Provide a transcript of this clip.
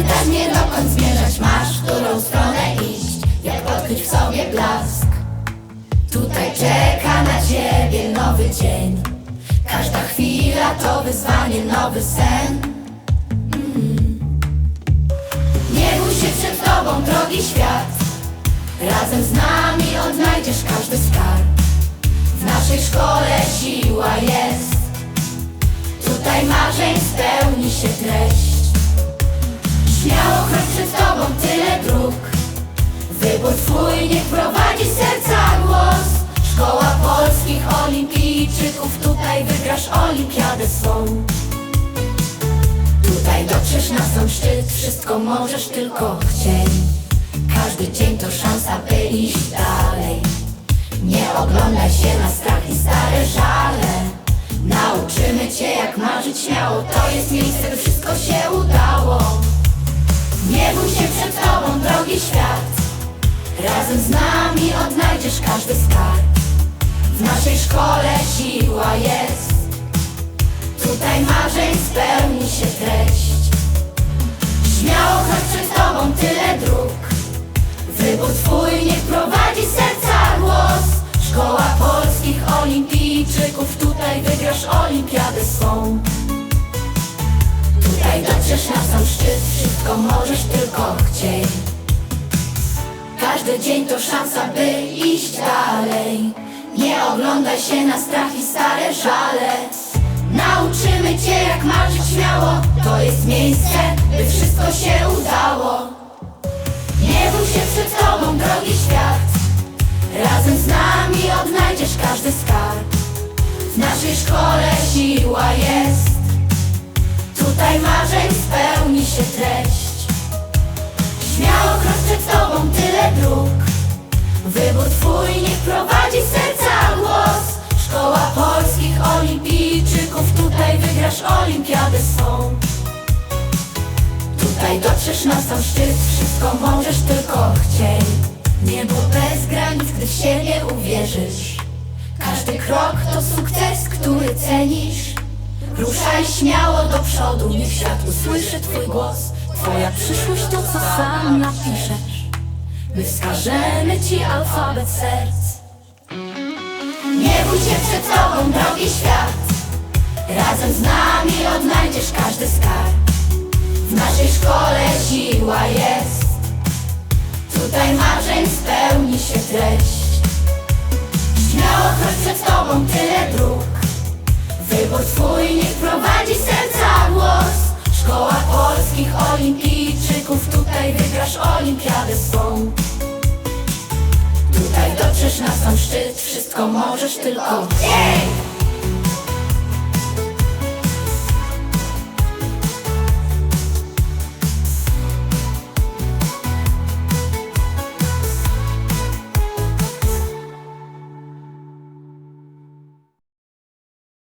i tak nie dokąd zmierzać masz, w którą stronę iść, jak odkryć w sobie blask. Tutaj czeka na ciebie nowy dzień, każda chwila to wyzwanie, nowy sen. Mm. Nie bój się przed tobą, drogi świat, razem z nami odnajdziesz każdy skarb. W naszej szkole siła jest, tutaj marzeń spełnia. Śmiało chodź przed tobą tyle dróg. Wybór twój niech prowadzi serca głos. Szkoła polskich olimpijczyków Tutaj wygrasz olimpiadę swą. Tutaj dotrzesz na sam szczyt Wszystko możesz tylko chcieć. Każdy dzień to szansa by iść dalej. Nie oglądaj się na strach i stare żale. Nauczymy cię jak marzyć śmiało To jest miejsce by wszystko się udało nie bój się przed tobą, drogi świat. Razem z nami odnajdziesz każdy skarb. W naszej szkole siła jest. Tutaj marzeń spełni się treść. Śmiało chodź przed tobą tyle dróg. Wybór twój niech prowadzi serca głos. Szkoła polskich olimpijczyków Tutaj wygrasz olimpiadę swą Tutaj dotrzesz na sam szczyt, wszystko możesz tylko chcieć. Każdy dzień to szansa, by iść dalej. Nie oglądaj się na strach i stare żale. Nauczymy cię jak marzyć śmiało. To jest miejsce, by wszystko się udało. Nie bój się przed tobą, drogi świat. Razem z nami odnajdziesz każdy skarb. W naszej szkole siła jest Tutaj marzeń spełni się treść. Śmiało krok przed tobą tyle dróg. Wybór twój niech prowadzi serca głos. Szkoła polskich olimpijczyków Tutaj wygrasz olimpiadę swą. Tutaj dotrzesz na sam szczyt Wszystko możesz tylko chcieć. Niebo bez granic, gdy w siebie uwierzysz. Każdy krok to sukces, który cenisz Ruszaj śmiało do przodu, niech świat usłyszy twój głos. Twoja przyszłość to co sam napiszesz. My wskażemy ci alfabet serc. Nie bój się przed tobą, drogi świat. Razem z nami odnajdziesz każdy skarb. W naszej szkole siła prowadzi serca głos. Szkoła polskich olimpijczyków Tutaj wygrasz olimpiadę swą. Tutaj dotrzesz na sam szczyt Wszystko możesz tylko